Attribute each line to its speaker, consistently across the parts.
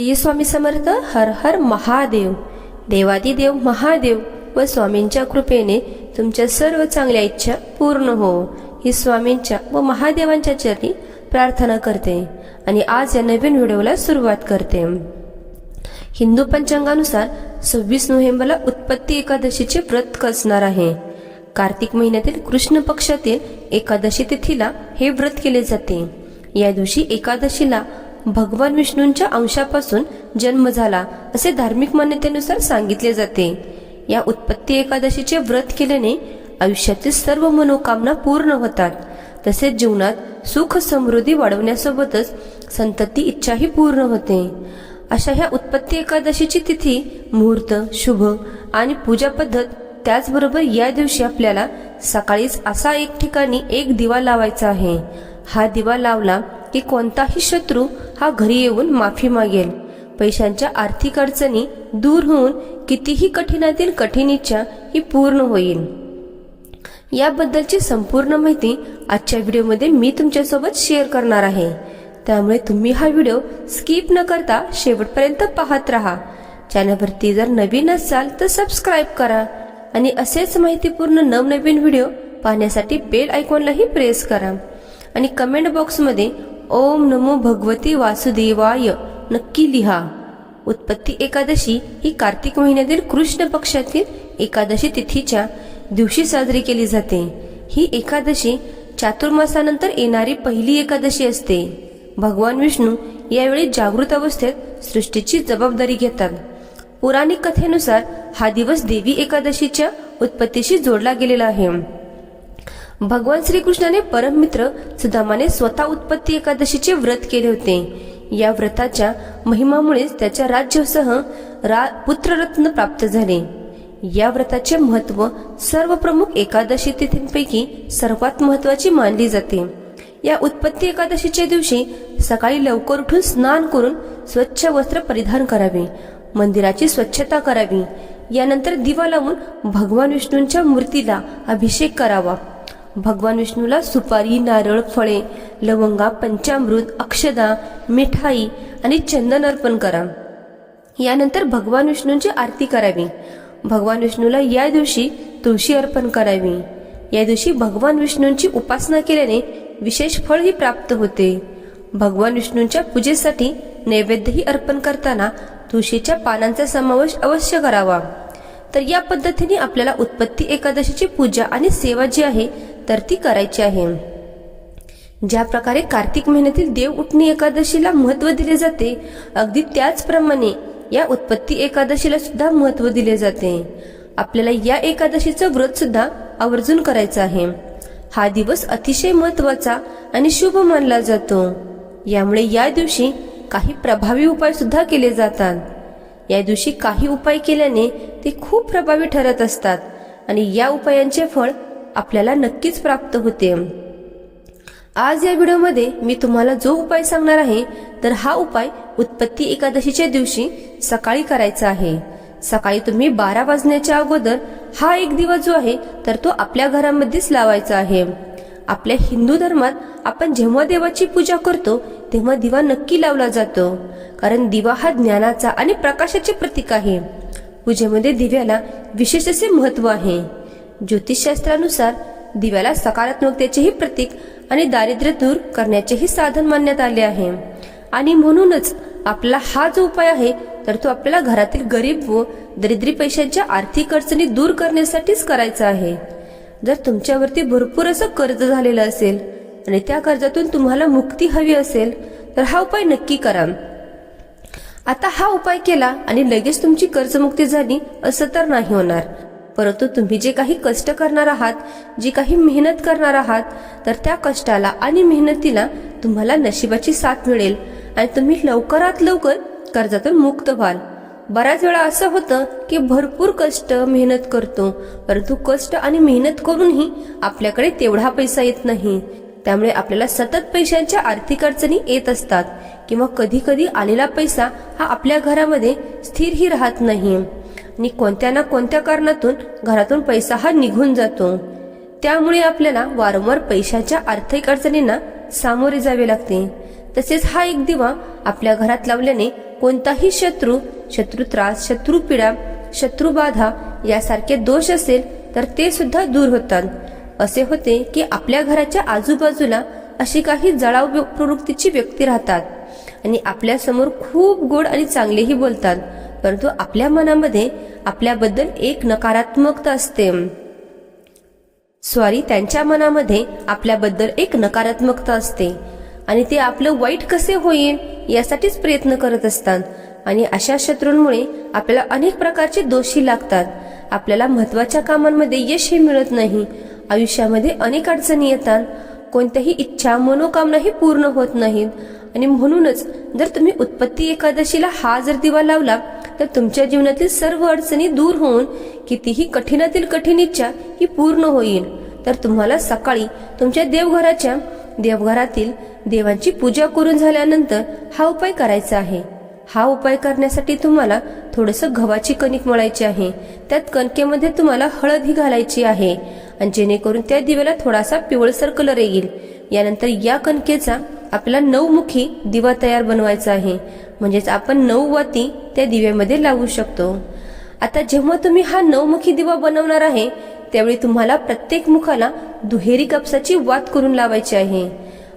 Speaker 1: स्वामी समर्थ हर हर महादेव. देवादिदेव महादेव व स्वामींच्या कृपेने तुमच्या सर्व चांगल्या इच्छा पूर्ण हो. ही स्वामींच्या व महादेवांच्या चरणी प्रार्थना करते आणि आज या नवीन व्हिडिओला सुरुवात करते. हिंदू पंचांगानुसार सव्वीस नोव्हेंबरला उत्पत्ती एकादशीचे व्रत कसणार आहे. कार्तिक महिन्यातील कृष्ण पक्षातील एकादशी तिथीला हे व्रत केले जाते. या दिवशी एकादशीला भगवान विष्णूंच्या अंशापासून जन्म झाला असे धार्मिक मान्यतेनुसार सांगितले जाते. या उत्पत्ती एकादशीचे व्रत केल्याने आयुष्यातील सर्व मनोकामना पूर्ण होतात. तसेच जीवनात सुख समृद्धी वाढवण्यासोबतच संतती इच्छाही पूर्ण होते. अशा ह्या उत्पत्ती एकादशीची तिथी मुहूर्त शुभ आणि पूजा पद्धत त्याचबरोबर या दिवशी आपल्याला सकाळीच असा एक ठिकाणी एक दिवा लावायचा आहे. हा दिवा लावला की कोणताही शत्रू हा घरी येऊन माफी मागेल. पैशांच्या आर्थिक अडचणी दूर होऊन कितीही कठीणातील कठीण इच्छा ही पूर्ण होईल. याबद्दलची संपूर्ण माहिती आजच्या व्हिडिओमध्ये मी तुमच्यासोबत शेअर करणार आहे. त्यामुळे तुम्ही हा व्हिडिओ स्किप न करता शेवटपर्यंत पाहत राहा. चॅनलवरती जर नवीन असाल तर सबस्क्राईब करा आणि असेच माहितीपूर्ण नवनवीन व्हिडिओ पाहण्यासाठी बेल आयकॉनलाही प्रेस करा. आणि कमेंट बॉक्समध्ये ओम नमो भगवती वासुदेवाय. नक्की लिहा. उत्पत्ती एकादशी ही कार्तिक महिन्यातील कृष्ण पक्षातील एकादशी तिथीच्या दिवशी साजरी केली जाते. ही एकादशी चातुर्मासानंतर येणारी पहिली एकादशी असते. भगवान विष्णू यावेळी जागृत अवस्थेत सृष्टीची जबाबदारी घेतात. पुराणिक कथेनुसार हा दिवस देवी एकादशीच्या उत्पत्तीशी जोडला गेलेला आहे. भगवान श्रीकृष्णाने परममित्र सुदामाने स्वतः उत्पत्ती एकादशीचे व्रत केले होते. या व्रताच्या महिमामुळेच त्याच्या राज्यासह रा पुत्ररत्न प्राप्त झाले. या व्रताचे महत्त्व सर्व प्रमुख एकादशी तिथींपैकी सर्वात महत्वाची मानली जाते. या उत्पत्ती एकादशीच्या दिवशी सकाळी लवकर उठून स्नान करून स्वच्छ वस्त्र परिधान करावे मंदिराची स्वच्छता करावी. यानंतर दिवा लावून भगवान विष्णूंच्या मूर्तीला अभिषेक करावा. भगवान विष्णूला सुपारी नारळ फळे लवंगा पंचामृत अक्षदा मिठाई आणि चंदन अर्पण करा. यानंतर भगवान विष्णूंची आरती करावी. भगवान विष्णूला या दिवशी तुळशी अर्पण करावी. या दिवशी भगवान विष्णूंची उपासना केल्याने विशेष फळही प्राप्त होते. भगवान विष्णूंच्या पूजेसाठी नैवेद्यही अर्पण करताना तुळशीच्या पानांचा समावेश अवश्य करावा. तर या पद्धतीने आपल्याला उत्पत्ती एकादशीची पूजा आणि सेवा जी आहे तर ती करायची आहे. ज्या प्रकारे कार्तिक महिन्यातील देव उठणी एकादशीला महत्त्व दिले जाते अगदी त्याचप्रमाणे या उत्पत्ती एकादशीला सुद्धा महत्त्व दिले जाते. आपल्याला या एकादशीचं व्रत सुद्धा आवर्जून करायचं आहे. हा दिवस अतिशय महत्त्वाचा आणि शुभ मानला जातो. यामुळे या दिवशी काही प्रभावी उपाय सुद्धा केले जातात. या दिवशी काही उपाय केल्याने ते खूप प्रभावी ठरत असतात आणि या उपायांचे फळ आपल्याला नक्कीच प्राप्त होते. आज या व्हिडिओमध्ये मी तुम्हाला जो उपाय सांगणार आहे तर हा उपाय उत्पत्ती एकादशीच्या दिवशी सकाळी करायचा आहे. सकाळी तुम्ही बारा वाजण्याच्या अगोदर हा एक दिवस जो आहे तर तो आपल्या घरामध्येच लावायचा आहे. आपल्या हिंदू धर्मात आपण जेव्हा देवाची पूजा करतो तेव्हा दिवा नक्की लावला जातो. कारण दिवा हा ज्ञानाचा आणि प्रकाशाचे प्रतीक आहे. पूजेमध्ये दिव्याला विशेष असे महत्त्व आहे. ज्योतिषशास्त्रानुसार दिव्याला सकारात्मकतेचेही प्रतीक आणि दारिद्र्य दूर करण्याचेही साधन मानण्यात आले आहे. आणि म्हणूनच आपला हा जो उपाय आहे तर तो आपल्याला घरातील गरीब व दरिद्री पैशांच्या आर्थिक अडचणी दूर करण्यासाठीच करायचा आहे. जर तुमच्यावरती भरपूर असं कर्ज झालेलं असेल आणि त्या कर्जातून तुम्हाला मुक्ती हवी असेल तर हा उपाय नक्की करा. आता हा उपाय केला आणि लगेच तुमची कर्जमुक्ती झाली असं तर नाही होणार. परंतु तुम्ही जे काही कष्ट करणार आहात जी काही मेहनत करणार आहात तर त्या कष्टाला आणि मेहनतीला तुम्हाला नशिबाची साथ मिळेल आणि तुम्ही लवकरात लवकर कर्जातून मुक्त व्हाल. बऱ्याच वेळा असं होतं की भरपूर कष्ट मेहनत करतो परंतु कष्ट आणि मेहनत करूनही आपल्याकडे तेवढा पैसा येत नाही. त्यामुळे आपल्याला सतत पैशांच्या आर्थिक अडचणी येत असतात किंवा कधी कधी आलेला पैसा हा आपल्या घरामध्ये स्थिरही राहत नाही. आणि कोणत्या ना कोणत्या कारणातून घरातून पैसा हा निघून जातो. त्यामुळे आपल्याला वारंवार पैशाच्या आर्थिक अडचणींना सामोरे जावे लागते. तसेच हा एक दिवा आपल्या घरात लावल्याने कोणताही शत्रू शत्रू त्रास शत्रू पिढा शत्रू बाधा यासारखे दोष असेल तर ते सुद्धा दूर होतात. असे होते की आपल्या घराच्या आजूबाजूला अशी काही जळाव प्रवृत्तीची व्यक्ती राहतात आणि आपल्यासमोर खूप गोड आणि चांगलेही बोलतात. परंतु आपल्या मनामध्ये आपल्याबद्दल एक नकारात्मकता असते. सॉरी त्यांच्या मनामध्ये आपल्याबद्दल एक नकारात्मकता असते आणि ते आपलं वाईट कसे होईल यासाठीच प्रयत्न करत असतात आणि अशा शत्रूंमुळे आपल्याला अनेक प्रकारचे दोषी लागतात. आपल्याला महत्त्वाच्या कामांमध्ये यशही मिळत नाही. आयुष्यामध्ये अनेक अडचणी येतात. कोणत्याही इच्छा मनोकामनाही पूर्ण होत नाहीत. आणि म्हणूनच जर तुम्ही उत्पत्ती एकादशीला हा जर दिवा लावला तर तुमच्या जीवनातील सर्व अडचणी दूर होऊन कितीही कठीणातील कठीण इच्छा ही पूर्ण होईल तर तुम्हाला सकाळी तुमच्या देवघराच्या देवघरातील देवांची पूजा करून झाल्यानंतर हा उपाय करायचा आहे. हा उपाय करण्यासाठी तुम्हाला थोडंसं गव्हाची कणिक मळायची आहे. त्यात कणकेमध्ये तुम्हाला हळद ही घालायची आहे. आणि जेणेकरून त्या दिव्याला थोडासा पिवळसर कलर येईल. यानंतर या कणकेचा आपल्याला नऊमुखी दिवा तयार बनवायचा आहे. म्हणजेच आपण नऊ वाती त्या दिव्यामध्ये लावू शकतो. आता जेव्हा तुम्ही हा नऊमुखी दिवा बनवणार आहे त्यावेळी तुम्हाला प्रत्येक मुखाला दुहेरी कापसाची वात करून लावायची आहे.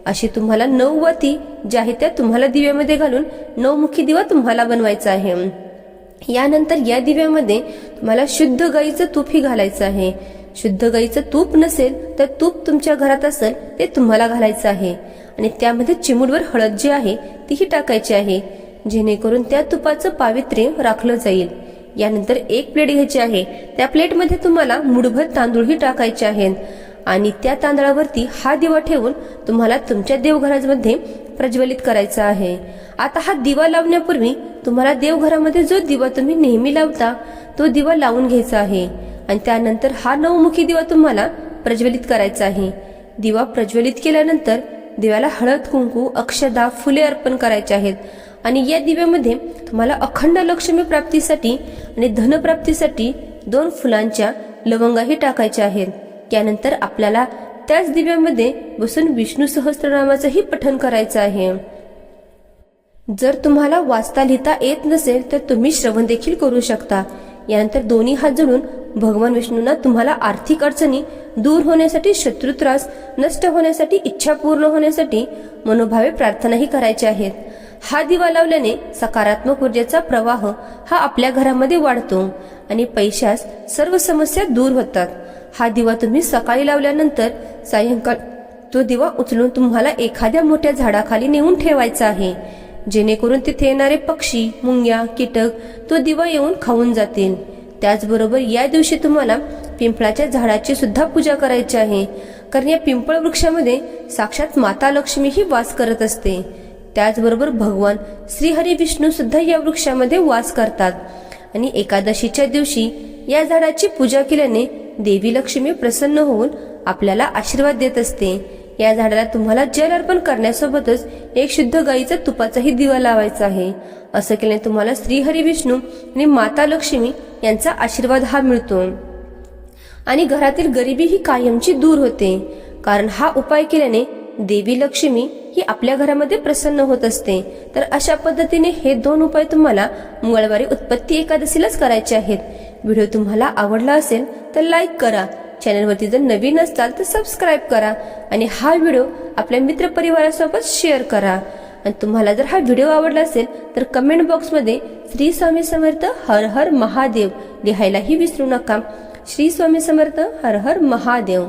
Speaker 1: अशी तुम्हाला नऊ वाती ज्या आहेत त्या तुम्हाला दिव्यामध्ये घालून नऊमुखी दिवा तुम्हाला बनवायचा आहे. यानंतर या दिव्यामध्ये तुम्हाला शुद्ध गाईचं तूपही घालायचं आहे. शुद्ध गाईचं तूप नसेल तर तूप तुमच्या घरात असेल ते तुम्हाला घालायचं आहे. आणि त्यामध्ये चिमूडवर हळद जी आहे तीही टाकायची आहे. जेणेकरून त्या तुपाचं पावित्र्य राखलं जाईल. यानंतर एक प्लेट घ्यायची आहे. त्या प्लेटमध्ये तुम्हाला मुठभर तांदूळही टाकायचे आहेत. आणि त्या तांदळावरती हा दिवा ठेवून तुम्हाला तुमच्या देवघरामध्ये प्रज्वलित करायचा आहे. आता हा दिवा लावण्यापूर्वी तुम्हाला देवघरामध्ये जो दिवा तुम्ही नेहमी लावता तो दिवा लावून घ्यायचा आहे. आणि त्यानंतर हा नवमुखी दिवा तुम्हाला प्रज्वलित करायचा आहे. दिवा प्रज्वलित केल्यानंतर दिव्याला हळद कुंकू अक्षदा फुले अर्पण करायचे आहेत. आणि या दिव्यामध्ये तुम्हाला अखंड लक्ष्मी प्राप्तीसाठी आणि धनप्राप्तीसाठी दोन फुलांच्या लवंगाही टाकायच्या आहेत. त्यानंतर आपल्याला त्याच दिव्यामध्ये बसून विष्णू सहस्त्रनामाचंही पठण करायचं आहे. जर तुम्हाला वाचता लिहिता येत नसेल तर तुम्ही श्रवण देखील करू शकता. यानंतर दोन्ही हात जोडून भगवान विष्णूंना तुम्हाला आर्थिक अडचणी दूर होण्यासाठी शत्रुत्रास नष्ट होण्यासाठी इच्छा पूर्ण होण्यासाठी मनोभावे प्रार्थनाही करायच्या आहेत. हा दिवा लावल्याने सकारात्मक ऊर्जेचा प्रवाह हा आपल्या घरामध्ये वाढतो आणि पैशास सर्व समस्या दूर होतात. हा दिवा तुम्ही सकाळी लावल्यानंतर सायंकाळ तो दिवा उचलून तुम्हाला एखाद्या मोठ्या झाडाखाली नेऊन ठेवायचा आहे. जेणेकरून तिथे येणारे पक्षी मुंग्या कीटक तो दिवा येऊन खाऊन जातील. त्याचबरोबर या दिवशी तुम्हाला पिंपळाच्या झाडाची सुद्धा पूजा करायची आहे. कारण या पिंपळ वृक्षामध्ये साक्षात माता लक्ष्मी ही वास करत असते. त्याचबरोबर भगवान श्रीहरी विष्णू सुद्धा या वृक्षामध्ये वास करतात. आणि एकादशीच्या दिवशी या झाडाची पूजा केल्याने देवी लक्ष्मी प्रसन्न होऊन आपल्याला आशीर्वाद देत असते. या झाडाला तुम्हाला जल अर्पण करण्यासोबतच एक शुद्ध गाईचा तुपाचाही दिवा लावायचा आहे. असं केल्याने तुम्हाला श्रीहरी विष्णू आणि माता लक्ष्मी यांचा आशीर्वाद हा मिळतो. आणि घरातील गरिबी ही कायमची दूर होते. कारण हा उपाय केल्याने देवी लक्ष्मी ही आपल्या घरामध्ये प्रसन्न होत असते. तर अशा पद्धतीने हे दोन उपाय तुम्हाला मंगळवारी उत्पत्ती एकादशीलाच करायचे आहेत. व्हिडिओ तुम्हाला आवडला असेल तर लाईक करा. चॅनलवरती जर नवीन असताल तर सबस्क्राईब करा आणि हा व्हिडिओ आपल्या मित्रपरिवारासोबत शेअर करा. आणि तुम्हाला जर हा व्हिडिओ आवडला असेल तर कमेंट बॉक्समध्ये श्री स्वामी समर्थ हर हर महादेव लिहायलाही विसरू नका. श्री स्वामी समर्थ हर हर महादेव.